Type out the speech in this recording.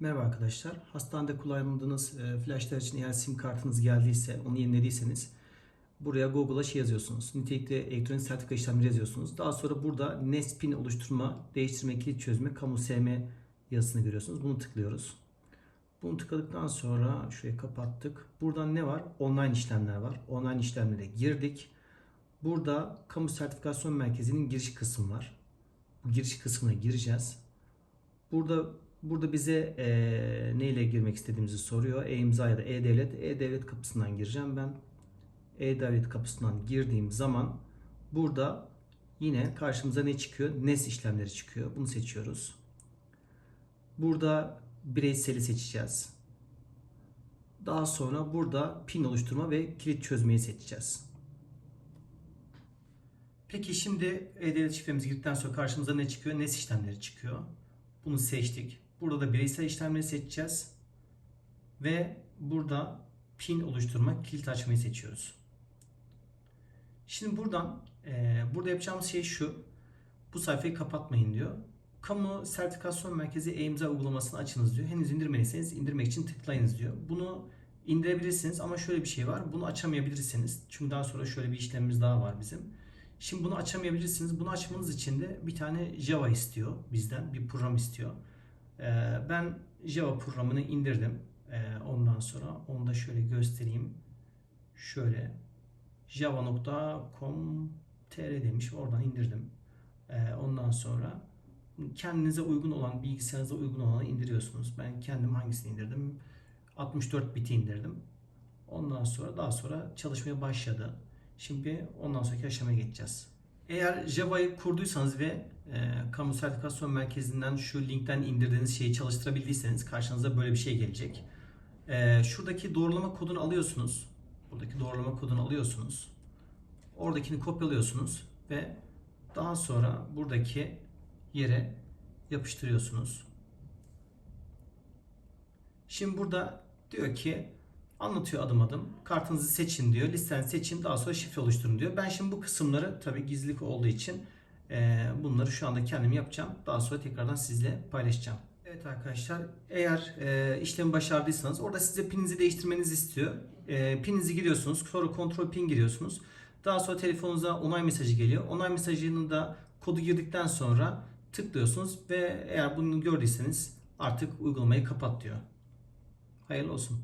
Merhaba arkadaşlar. Hastanede kullandığınız e, flashlar için eğer sim kartınız geldiyse, onu yenilediyseniz buraya Google'a şey yazıyorsunuz. Nitelikli elektronik sertifika işlemleri yazıyorsunuz. Daha sonra burada Nespin oluşturma, değiştirme, kilit çözme, kamu SM yazısını görüyorsunuz. Bunu tıklıyoruz. Bunu tıkladıktan sonra şurayı kapattık. Buradan ne var? Online işlemler var. Online işlemlere girdik. Burada kamu sertifikasyon merkezinin giriş kısmı var. Bu giriş kısmına gireceğiz. Burada burada bize eee neyle girmek istediğimizi soruyor. E-imza ya da e-devlet. E-devlet kapısından gireceğim ben. E-devlet kapısından girdiğim zaman burada yine karşımıza ne çıkıyor? NES işlemleri çıkıyor. Bunu seçiyoruz. Burada bireyseli seçeceğiz. Daha sonra burada pin oluşturma ve kilit çözmeyi seçeceğiz. Peki şimdi e-devlet şifremizi girdikten sonra karşımıza ne çıkıyor? NES işlemleri çıkıyor. Bunu seçtik. Burada da bireysel işlemleri seçeceğiz. Ve burada pin oluşturma, kilit açmayı seçiyoruz. Şimdi buradan e, burada yapacağımız şey şu. Bu sayfayı kapatmayın diyor. Kamu Sertifikasyon Merkezi e-imza uygulamasını açınız diyor. Henüz indirmediyseniz indirmek için tıklayınız diyor. Bunu indirebilirsiniz ama şöyle bir şey var. Bunu açamayabilirsiniz. Çünkü daha sonra şöyle bir işlemimiz daha var bizim. Şimdi bunu açamayabilirsiniz. Bunu açmanız için de bir tane Java istiyor bizden. Bir program istiyor. Ee, ben Java programını indirdim. Ee, ondan sonra onu da şöyle göstereyim. Şöyle java.com.tr demiş. Oradan indirdim. Ee, ondan sonra kendinize uygun olan, bilgisayarınıza uygun olanı indiriyorsunuz. Ben kendim hangisini indirdim? 64 biti indirdim. Ondan sonra daha sonra çalışmaya başladı. Şimdi ondan sonraki aşamaya geçeceğiz. Eğer Java'yı kurduysanız ve e, kamu sertifikasyon merkezinden şu linkten indirdiğiniz şeyi çalıştırabildiyseniz karşınıza böyle bir şey gelecek. E, şuradaki doğrulama kodunu alıyorsunuz. Buradaki doğrulama kodunu alıyorsunuz. Oradakini kopyalıyorsunuz ve daha sonra buradaki yere yapıştırıyorsunuz. Şimdi burada diyor ki anlatıyor adım adım. Kartınızı seçin diyor. Listen seçin. Daha sonra şifre oluşturun diyor. Ben şimdi bu kısımları tabii gizlilik olduğu için e, bunları şu anda kendim yapacağım. Daha sonra tekrardan sizle paylaşacağım. Evet arkadaşlar eğer e, işlemi başardıysanız orada size pininizi değiştirmenizi istiyor. E, pininizi giriyorsunuz. Sonra kontrol pin giriyorsunuz. Daha sonra telefonunuza onay mesajı geliyor. Onay mesajının da kodu girdikten sonra tıklıyorsunuz ve eğer bunu gördüyseniz artık uygulamayı kapat diyor. Hayırlı olsun.